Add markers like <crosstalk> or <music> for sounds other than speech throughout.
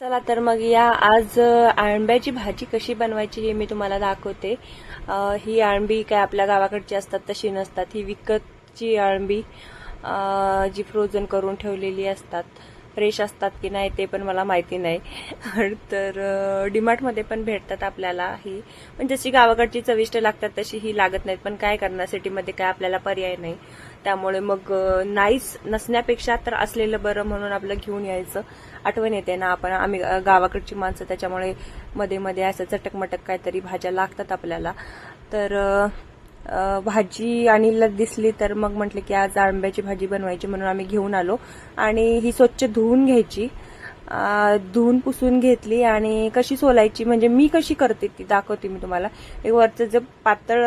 चला तर मग या. आज अ, आंब्याची भाजी कशी बनवायची हे मी तुम्हाला दाखवते. ही आंबी काय आपल्या गावाकडची असतात तशी नसतात. ही विकतची आंबी जी फ्रोझन करून ठेवलेली असतात. फ्रेश असतात की नाही ते पण मला माहिती नाही. <laughs> तर डिमार्टमध्ये पण भेटतात आपल्याला ही. पण जशी गावाकडची चविष्ट लागतात तशी ही लागत नाहीत. पण काय करणार? सिटीमध्ये काय आपल्याला पर्याय नाही. त्यामुळे मग नाहीच नसण्यापेक्षा तर असलेलं बरं म्हणून आपलं घेऊन यायचं. आठवण येते ना आपण आम्ही गावाकडची माणसं त्याच्यामुळे मध्ये मध्ये असं चटकमटक काहीतरी भाज्या लागतात आपल्याला. तर भाजी आणीला दिसली तर मग म्हटलं की आज आंब्याची भाजी बनवायची म्हणून आम्ही घेऊन आलो. आणि ही स्वच्छ धुवून घ्यायची. धुवून पुसून घेतली आणि कशी सोलायची म्हणजे मी कशी करते ती दाखवते मी तुम्हाला. एक वरचं जे पातळ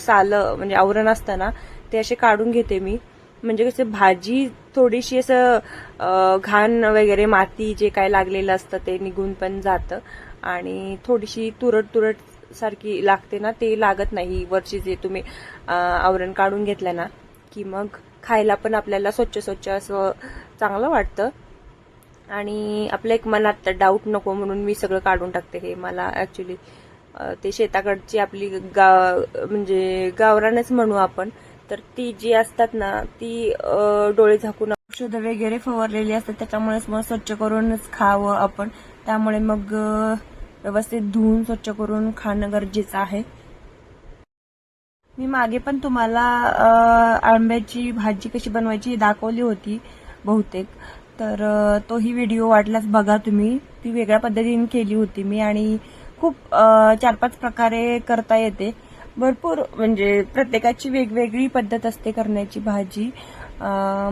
सालं म्हणजे आवरण असतं ना ते असे काढून घेते मी. म्हणजे कसं भाजी थोडीशी असं घाण वगैरे माती जे काय लागलेलं असतं ते निघून पण जातं. आणि थोडीशी तुरट तुरट सारखी लागते ना ते लागत नाही वरची जे तुम्ही आवरण काढून घेतलं ना की मग खायला पण आपल्याला स्वच्छ स्वच्छ असं चांगलं वाटतं. आणि आपल्या एक मनात डाऊट नको म्हणून मी सगळं काढून टाकते हे मला ऍक्च्युली ते शेताकडची आपली गा म्हणजे गावरानच म्हणू आपण. तर ती जी असतात ना ती डोळे झाकून औषधं वगैरे फवारलेली असतात त्याच्यामुळेच मग स्वच्छ करूनच खावं आपण. त्यामुळे मग व्यवस्थित धुवून स्वच्छ करून खाणं गरजेचं आहे. मी मागे पण तुम्हाला आंब्याची भाजी कशी बनवायची दाखवली होती बहुतेक. तर तोही व्हिडिओ वाटल्यास बघा तुम्ही. ती वेगळ्या पद्धतीने केली होती मी आणि खूप चार पाच प्रकारे करता येते. भरपूर म्हणजे प्रत्येकाची वेगवेगळी पद्धत असते करण्याची भाजी.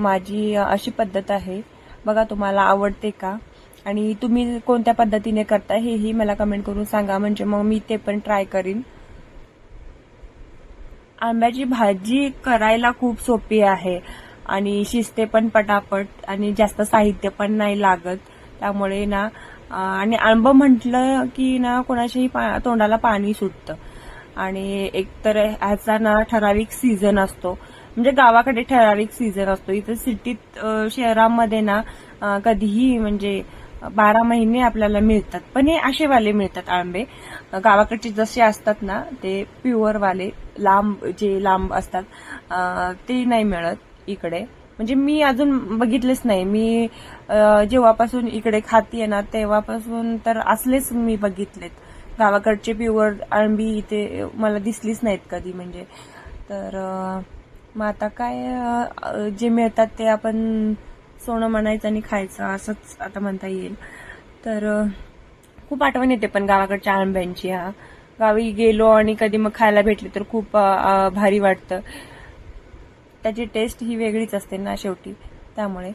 माझी अशी पद्धत आहे. बघा तुम्हाला आवडते का? आणि तुम्ही कोणत्या पद्धतीने करता हेही मला कमेंट करून सांगा. म्हणजे मग मी ते पण ट्राय करीन. आंब्याची भाजी करायला खूप सोपी आहे. आणि शिजते पण पटापट आणि जास्त साहित्य पण नाही लागत. त्यामुळे ना आणि आंब म्हटलं की ना कोणाच्याही पा- तोंडाला पाणी सुटतं. आणि एकतर ह्याचा ना ठराविक सीझन असतो. म्हणजे गावाकडे ठराविक सीझन असतो. इथं सिटीत शहरामध्ये ना कधीही म्हणजे बारा महिने आपल्याला मिळतात. पण हे असेवाले मिळतात आंबे. गावाकडचे जसे असतात ना ते प्युअरवाले लांब जे लांब असतात ते नाही मिळत इकडे. म्हणजे मी अजून बघितलेच नाही. मी जेव्हापासून इकडे खातीये ना तेव्हापासून तर असलेच मी बघितलेत. गावाकडचे प्युअर आंबी इथे मला दिसलीच नाहीत कधी म्हणजे. तर मग आता काय जे मिळतात ते आपण सोनं म्हणायचं आणि खायचं असंच आता म्हणता येईल. तर खूप आठवण येते पण गावाकडच्या आंब्यांची हा. गावी गेलो आणि कधी मग खायला भेटले तर खूप भारी वाटतं. त्याची टेस्ट ही वेगळीच असते ना शेवटी त्यामुळे.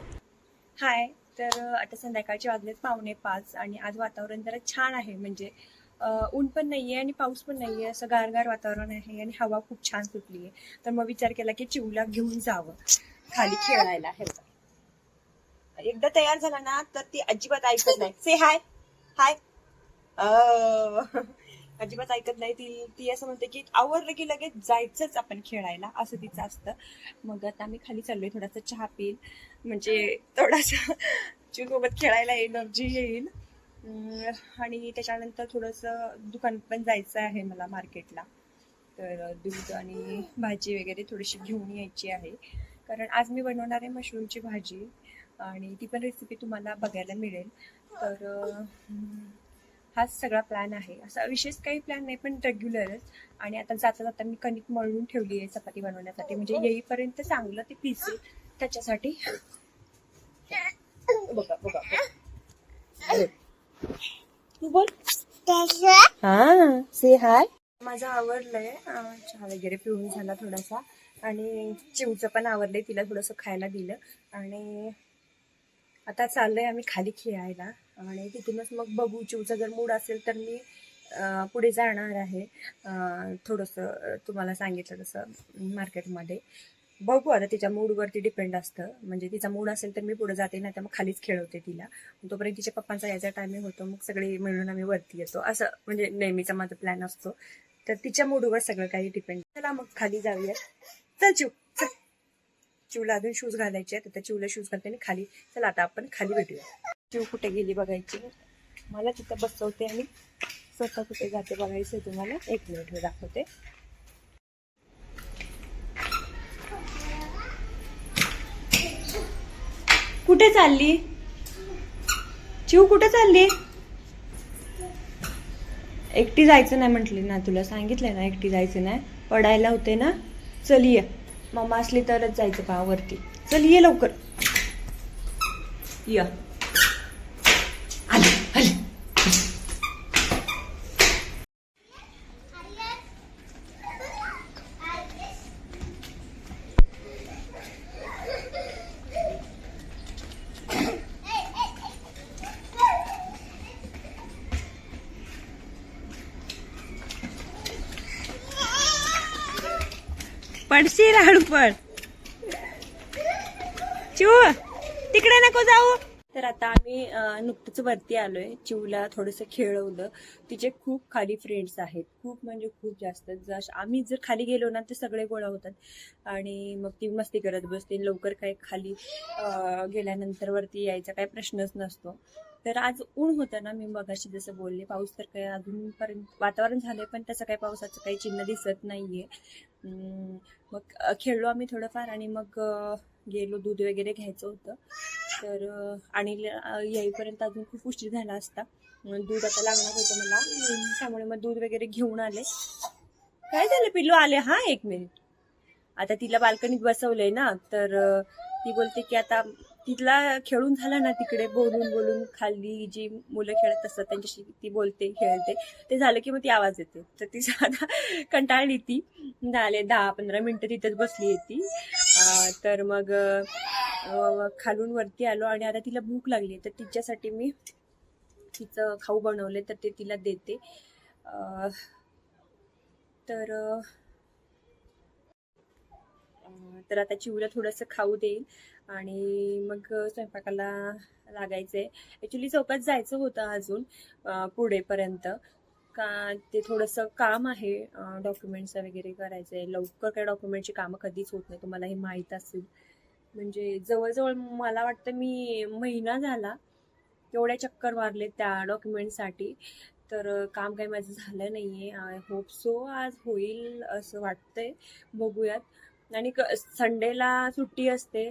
हाय तर आता संध्याकाळचे वाजलेत पावणे पाच आणि आज वातावरण जरा छान आहे म्हणजे ऊन पण नाहीये आणि पाऊस पण नाहीये. असं गारगार वातावरण आहे आणि हवा खूप छान सुटली आहे तर मग विचार केला की चिवला घेऊन जावं. खाली खेळायला. हे एकदा तयार झाला ना तर ती अजिबात ऐकत नाही. से हाय हाय अं, अजिबात ऐकत नाही. ती ती असं म्हणते की आवडलं की लगेच जायचंच आपण खेळायला. असं तिचं असतं. मग आता आम्ही खाली चाललोय. थोडासा चहा पिईल. म्हणजे थोडासा सोबत खेळायला एनर्जी येईल. आणि त्याच्यानंतर थोडंसं दुकान पण जायचं आहे मला मार्केटला. तर दूध आणि भाजी वगैरे थोडीशी घेऊन यायची आहे. कारण आज मी बनवणार आहे मशरूमची भाजी. आणि ती पण रेसिपी तुम्हाला बघायला मिळेल. तर हाच सगळा प्लॅन आहे. असा विशेष काही प्लॅन नाही पण रेग्युलरच आणि आता जाता जाता मी कणिक मळून ठेवली आहे चपाती बनवण्यासाठी. म्हणजे येईपर्यंत चांगलं ते पिसेल त्याच्यासाठी. बघा बघा. तू बोल. हा से हाय माझं आवडलंय अं, चहा वगैरे पिऊन झाला थोडासा. आणि चिवचं पण आवडलंय तिला थोडंसं खायला दिलं. आणि आता चाललंय आम्ही खाली खेळायला. आणि तिथूनच मग बघू चिवचा जर मूड असेल तर मी अं, पुढे जाणार आहे. अं, थोडंसं अं, तुम्हाला सांगितलं तसं मार्केटमध्ये. बघू आता तिच्या मूडवरती डिपेंड असतं. म्हणजे तिचा मूड असेल तर मी पुढे जाते ना तर मग खालीच खेळवते तिला. तोपर्यंत तिच्या पप्पांचा यायचा टायमिंग होतो मग सगळे मिळून आम्ही वरती येतो. असं म्हणजे नेहमीचा माझा प्लॅन असतो. तर तिच्या मूडवर सगळं काही डिपेंड चला मग खाली जाऊया. चल चिव चल. चिवला अजून शूज घालायचे तर तर चिवला शूज घालते आणि खाली चला आता आपण खाली भेटूया. चिव कुठे गेली बघायची? मला तिथं बसवते आणि स्वतः कुठे जाते बघायचं तुम्हाला. एक मिनिट दाखवते. कुठे चालली? चिव कुठे चालली? एकटी जायचं नाही म्हटली ना तुला सांगितलंय ना एकटी जायचं नाही. पडायला होते ना चल ये. मम्मा असली तरच जायचं पावरती चल ये लवकर. या. पडशी राडू पड चिव तिकडे नको जाऊ. तर आता आम्ही नुकतंच वरती आलोय. चिवला थोडंसं खेळवलं. तिचे खूप खाली फ्रेंड्स आहेत. खूप म्हणजे खूप जास्त. जस आम्ही जर खाली गेलो ना ते सगळे गोळा होतात. आणि मग ती मस्ती करत बसते. लवकर काय खाली गेल्यानंतर वरती यायचा काही प्रश्नच नसतो. तर आज ऊन होतं ना मी मगाशी जसं बोलले पाऊस तर काही अजूनपर्यंत वातावरण झालंय पण तसं काही पावसाचं काही चिन्ह दिसत नाहीये. आहे मग खेळलो आम्ही थोडंफार आणि मग गेलो दूध वगैरे घ्यायचं होतं. तर आणि येईपर्यंत अजून खूप उशीर झाला असता. दूध आता लागणार होतं मला. त्यामुळे मग दूध वगैरे घेऊन आले. काय झालं? पिल्लू आले? हा एक मिनिट. आता तिला बाल्कनीत बसवलंय ना तर ती बोलते की आता तिथला खेळून झालं ना तिकडे बोलून बोलून खाली जी मुलं खेळत असतात त्यांच्याशी ती बोलते खेळते. ते झालं की मग ती आवाज येते. तर ती साधा <laughs> कंटाळली ती. झाले दहा पंधरा मिनटं तिथंच बसली ती. तर मग खालून वरती आलो आणि आता तिला भूक लागली तर तिच्यासाठी मी तिचं खाऊ बनवले तर ते तिला देते. तर तर आता चिवला थोडंसं खाऊ देईल. आणि मग स्वयंपाकाला लागायचे. ॲक्च्युली चौकात जायचं होतं अजून पुढेपर्यंत. का ते थोडंसं काम आहे डॉक्युमेंट्स वगैरे करायचं आहे लवकर काय डॉक्युमेंटची कामं कधीच होत नाही तुम्हाला हे माहीत असेल. म्हणजे जवळजवळ मला वाटतं मी महिना झाला एवढ्या चक्कर मारले त्या डॉक्युमेंटसाठी तर काम काही माझं झालं नाही आहे आय होप सो आज होईल असं वाटतंय. बघूयात. आणि क संडेला सुट्टी असते.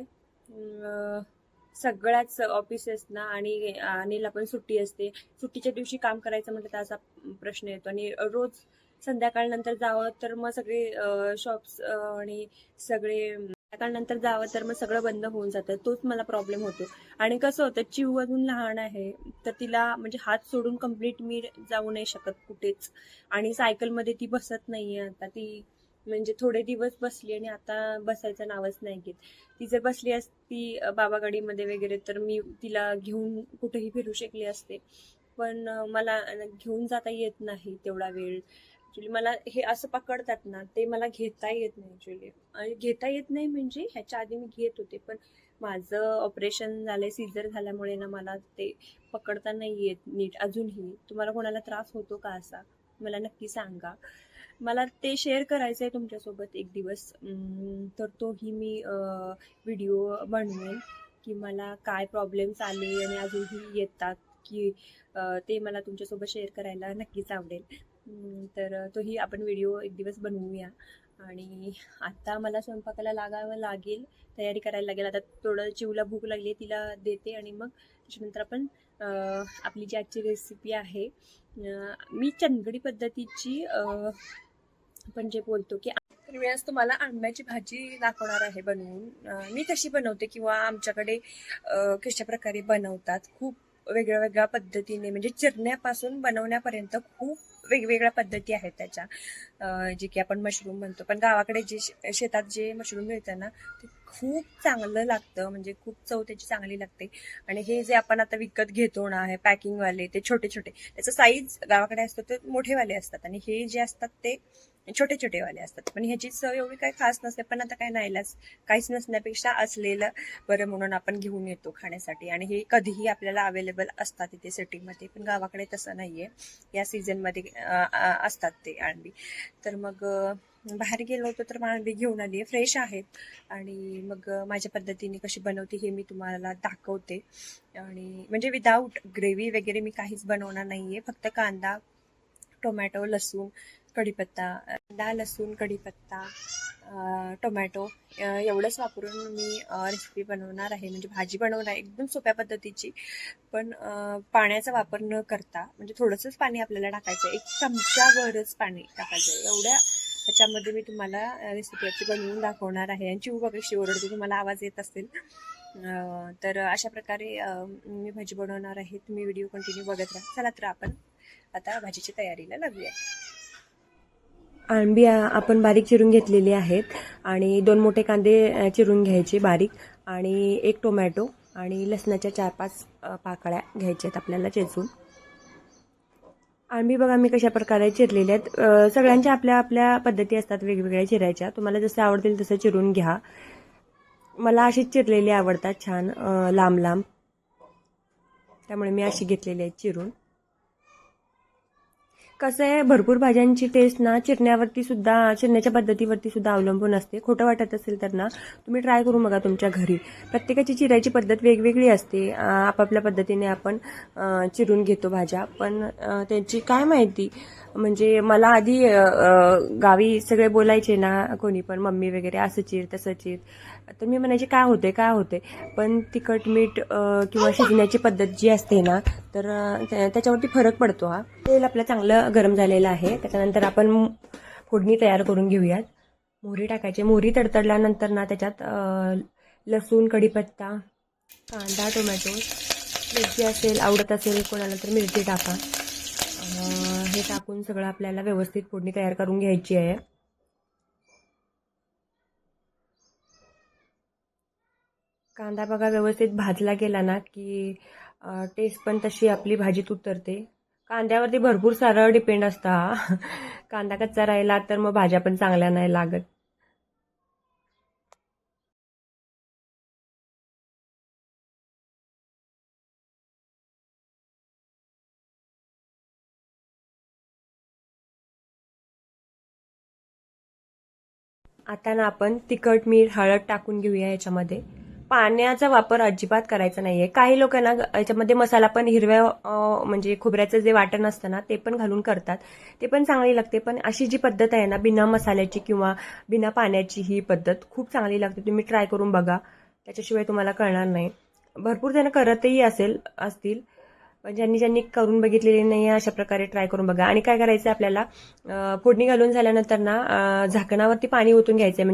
सगळ्याच ऑफिसेसना आणि अनिलला पण सुट्टी असते. सुट्टीच्या दिवशी काम करायचं म्हटलं तर असा प्रश्न येतो. आणि रोज संध्याकाळ नंतर जावं तर मग सगळे शॉप्स आणि सगळे संध्याकाळनंतर जावं तर मग सगळं बंद होऊन जातं. तोच मला प्रॉब्लेम होतो. आणि कसं होतं चिव अजून लहान आहे तर तिला म्हणजे हात सोडून कंप्लीट मी जाऊ नाही शकत कुठेच. आणि सायकलमध्ये ती बसत नाहीये आता. ती म्हणजे थोडे दिवस बसली आणि आता बसायचं नावच नाही घेत. ती जर बसली असती बाबा बाबागाडीमध्ये वगैरे तर मी तिला घेऊन कुठेही फिरू शकले असते. पण मला घेऊन जाता येत नाही तेवढा वेळ. ऍक्च्युली मला हे असं पकडतात ना ते मला घेता येत नाही ऍक्च्युली आणि घेता येत नाही म्हणजे ह्याच्या आधी मी घेत होते पण माझं ऑपरेशन झालंय सीझर झाल्यामुळे ना मला ते पकडता नाही येत नीट. अजूनही तुम्हाला कोणाला त्रास होतो का असा? मला नक्की सांगा. मला ते शेअर करायचं आहे तुमच्यासोबत एक दिवस. तर तोही मी व्हिडिओ बनवेन की मला काय प्रॉब्लेम्स आले आणि अजूनही येतात की ते मला तुमच्यासोबत शेअर करायला नक्कीच आवडेल. तर तोही आपण व्हिडिओ एक दिवस बनवूया. आणि आता मला स्वयंपाकाला लागावं लागेल तयारी करायला लागेल. आता थोडं चिवला भूक लागली आहे तिला देते आणि मग त्याच्यानंतर आपण आपली जी आजची रेसिपी आहे मी चंदगडी पद्धतीची आपण जे बोलतो की मी आज तुम्हाला आंब्याची भाजी दाखवणार आहे बनवून. मी कशी बनवते किंवा आमच्याकडे कशा प्रकारे बनवतात खूप वेगळ्या वेगळ्या पद्धतीने म्हणजे चिरण्यापासून बनवण्यापर्यंत खूप वेगवेगळ्या पद्धती आहेत त्याच्या. जे की आपण मशरूम म्हणतो. पण गावाकडे जे शे- शेतात जे मशरूम मिळतं ना ते खूप चांगलं लागतं. म्हणजे खूप चव त्याची चांगली लागते. आणि हे जे आपण आता विकत घेतो ना हे पॅकिंगवाले ते छोटे छोटे त्याचं साईज गावाकडे असतो ते मोठेवाले असतात. आणि हे जे असतात ते छोटे छोटे वाले असतात. पण ह्याची चव एवढी काही खास नसते. पण आता काय नाहीलाच. काहीच नसण्यापेक्षा असलेलं बरं म्हणून आपण घेऊन येतो खाण्यासाठी. आणि हे कधीही आपल्याला अवेलेबल असतात इथे सिटीमध्ये पण गावाकडे तसं नाहीये. या सीझनमध्ये असतात ते आणबी तर मग बाहेर गेलो होतो तर अळंबी घेऊन आली. आहे फ्रेश आहेत आणि मग माझ्या पद्धतीने कशी बनवते हे मी तुम्हाला दाखवते. आणि म्हणजे विदाऊट ग्रेव्ही वगैरे मी काहीच बनवणार नाही आहे फक्त कांदा टोमॅटो लसूण कढीपत्ता कांदा लसूण कढीपत्ता टोमॅटो एवढंच वापरून मी रेसिपी बनवणार आहे. म्हणजे भाजी बनवणार आहे एकदम सोप्या पद्धतीची. पण पाण्याचा वापर न करता म्हणजे थोडंसंच पाणी आपल्याला टाकायचं आहे. एक चमच्यावरच पाणी टाकायचं आहे. एवढ्या ह्याच्यामध्ये मी तुम्हाला रेसिपी याची बनवून दाखवणार आहे. आणि चिऊ कशी ओरडते तुम्हाला आवाज येत असेल. तर अशा प्रकारे मी भाजी बनवणार आहे. तुम्ही व्हिडिओ कंटिन्यू बघत राहा. चला तर आपण आता भाजीची तयारीला लागूया. आंबी आपण बारीक चिरून घेतलेली आहेत आणि दोन मोठे कांदे चिरून घ्यायचे बारीक आणि एक टोमॅटो आणि लसणाच्या चार पाच पाकळ्या घ्यायच्या आहेत आपल्याला चेचून. आंबी बघा मी कशा प्रकारे चिरलेल्या आहेत. सगळ्यांच्या आपल्या आपल्या पद्धती असतात वेगवेगळ्या चिरायच्या. तुम्हाला जसं आवडतील तसं चिरून घ्या. मला अशीच चिरलेली आवडतात छान लांब लांब. त्यामुळे मी अशी घेतलेली आहे चिरून. कसं आहे भरपूर भाज्यांची टेस्ट ना चिरण्यावरती सुद्धा चिरण्याच्या पद्धतीवरती सुद्धा अवलंबून असते. खोटं वाटत असेल तर ना तुम्ही ट्राय करू बघा तुमच्या घरी. प्रत्येकाची चिरायची पद्धत वेगवेगळी असते. आपापल्या पद्धतीने आपण चिरून घेतो भाज्या. पण त्यांची काय माहिती? म्हणजे मला आधी गावी सगळे बोलायचे ना कोणी पण मम्मी वगैरे असं चिर तसं चिर तर मी म्हणायचे काय होते काय होते पण तिखट मीठ किंवा शिजण्याची पद्धत जी असते ना तर त्या- त्याच्यावरती फरक पडतो हा. तेल आपलं चांगलं गरम झालेलं आहे. त्याच्यानंतर आपण फोडणी तयार करून घेऊयात. मोहरी टाकायची. मोहरी तडतडल्यानंतर ना त्याच्यात लसूण कढीपत्ता कांदा टोमॅटो मिरची असेल आवडत असेल कोणाला तर मिरची टाका. हे टाकून सगळं आपल्याला व्यवस्थित फोडणी तयार करून घ्यायची आहे. कांदा बघा व्यवस्थित भाजला गेला ना की टेस्ट पण तशी आपली भाजीत उतरते. कांद्यावरती भरपूर सारं डिपेंड असतं कांदा कच्चा राहिला तर मग भाज्या पण चांगल्या नाही लागत. आता ना आपण तिखट मीठ हळद टाकून घेऊया याच्यामध्ये. पाण्याचा वापर अजिबात करायचा नाहीये. काही लोकांना याच्यामध्ये मसाला पण हिरव्या म्हणजे खोबऱ्याचं जे वाटण असतं ना ते पण घालून करतात. ते पण चांगली लागते. पण अशी जी पद्धत आहे ना बिना मसाल्याची किंवा बिना पाण्याची ही पद्धत खूप चांगली लागते. तुम्ही ट्राय करून बघा. त्याच्याशिवाय तुम्हाला कळणार नाही. भरपूर जण करतही असेल असतील. पण ज्यांनी ज्यांनी करून बघितलेली नाही अशा प्रकारे ट्राय करून बघा. आणि काय करायचं आपल्याला? फोडणी घालून झाल्यानंतर ना झाकणावरती पाणी ओतून घ्यायचं आहे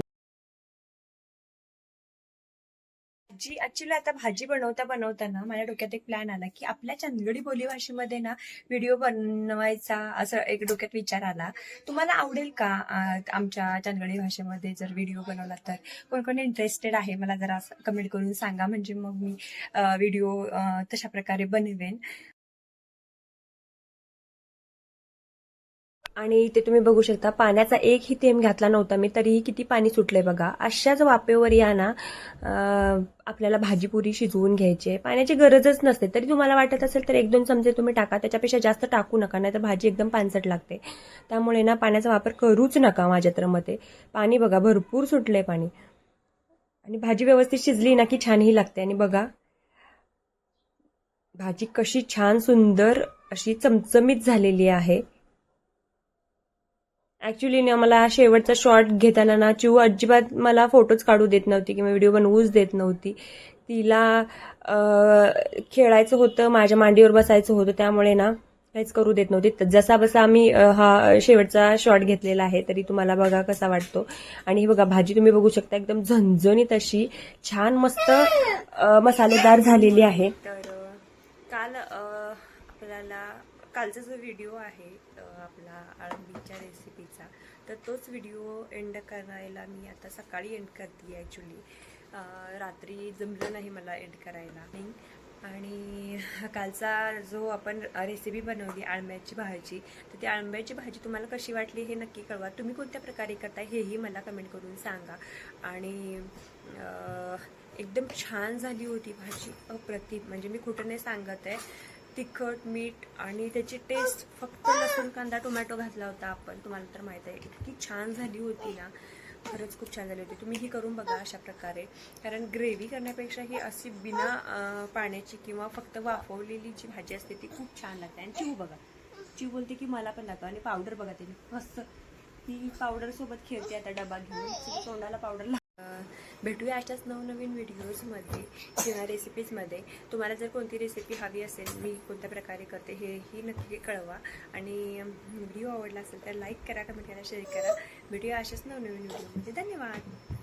भाजी ऍक्च्युली आता भाजी बनवता बनवताना माझ्या डोक्यात एक प्लॅन आला की आपल्या चंदगडी बोलीभाषेमध्ये ना व्हिडिओ बनवायचा असं एक डोक्यात विचार आला. तुम्हाला आवडेल का आमच्या चंदगडी भाषेमध्ये जर व्हिडिओ बनवला तर? कोण कोण इंटरेस्टेड आहे मला जरा कमेंट करून सांगा. म्हणजे मग मी व्हिडिओ तशा प्रकारे बनवेन. आणि इथे तुम्ही बघू शकता पाण्याचा एकही थेंब घातला नव्हता मी तरीही किती पाणी सुटलंय बघा. अशाच वापेवर या ना आपल्याला भाजीपुरी शिजवून घ्यायची. आहे पाण्याची गरजच नसते. तरी तुम्हाला वाटत असेल तर एक दोन चमचे तुम्ही टाका त्याच्यापेक्षा जास्त टाकू नका नाहीतर भाजी एकदम पानसट लागते. त्यामुळे ना पाण्याचा वापर करूच नका माझ्या तर मते. पाणी बघा भरपूर सुटलंय पाणी. आणि भाजी व्यवस्थित शिजली ना की छानही लागते. आणि बघा भाजी कशी छान सुंदर अशी चमचमीत झालेली आहे. ऍक्च्युली ना मला शेवटचा शॉर्ट घेताना ना चिऊ अजिबात मला फोटोज काढू देत नव्हती किंवा व्हिडिओ बनवूच देत नव्हती. तिला खेळायचं होतं माझ्या मांडीवर बसायचं होतं त्यामुळे ना काहीच करू देत नव्हती. तर जसा बसा आम्ही हा शेवटचा शॉट घेतलेला आहे तरी तुम्हाला बघा कसा वाटतो. आणि ही बघा भाजी तुम्ही बघू शकता एकदम झणझणीत अशी छान मस्त मसालेदार झालेली आहे. तर काल आपल्याला कालचा जो व्हिडिओ आहे अं, आपला आळंबीच्या रेसिपीचा तर तोच व्हिडिओ एंड करायला मी आता सकाळी एंड करते ॲक्च्युली रात्री जमलं नाही मला एंड करायला. आणि कालचा जो आपण रेसिपी बनवली आळम्याची भाजी तर ती आळंब्याची भाजी तुम्हाला कशी वाटली हे नक्की कळवा. तुम्ही कोणत्या प्रकारे करता हेही मला कमेंट करून सांगा. आणि एकदम छान झाली होती भाजी. अप्रतिम. म्हणजे मी कुठं नाही सांगत आहे. तिखट मीठ आणि त्याची टेस्ट फक्त लसूण कांदा टोमॅटो घातला होता आपण. तुम्हाला तर माहीत आहे इतकी छान झाली होती ना. खरंच खूप छान झाली होती. तुम्ही ही करून बघा अशा प्रकारे. कारण ग्रेव्ही करण्यापेक्षा ही अशी बिना पाण्याची किंवा फक्त वाफवलेली जी भाजी असते ती खूप छान लागते. आणि चिव बघा. चिव बोलते की मला पण लागतं. आणि पावडर बघा त्याने मस्त ही पावडर सोबत खेळते आता डबा घेऊन. तोंडाला पावडर भेटूया अशाच नवनवीन व्हिडिओजमध्ये किंवा रेसिपीजमध्ये तुम्हाला जर कोणती रेसिपी हवी असेल मी कोणत्या प्रकारे करते हेही नक्की कळवा. आणि व्हिडिओ आवडला असेल तर लाईक करा कमेंट करा शेअर करा. व्हिडिओ अशाच नवनवीन व्हिडिओमध्ये धन्यवाद!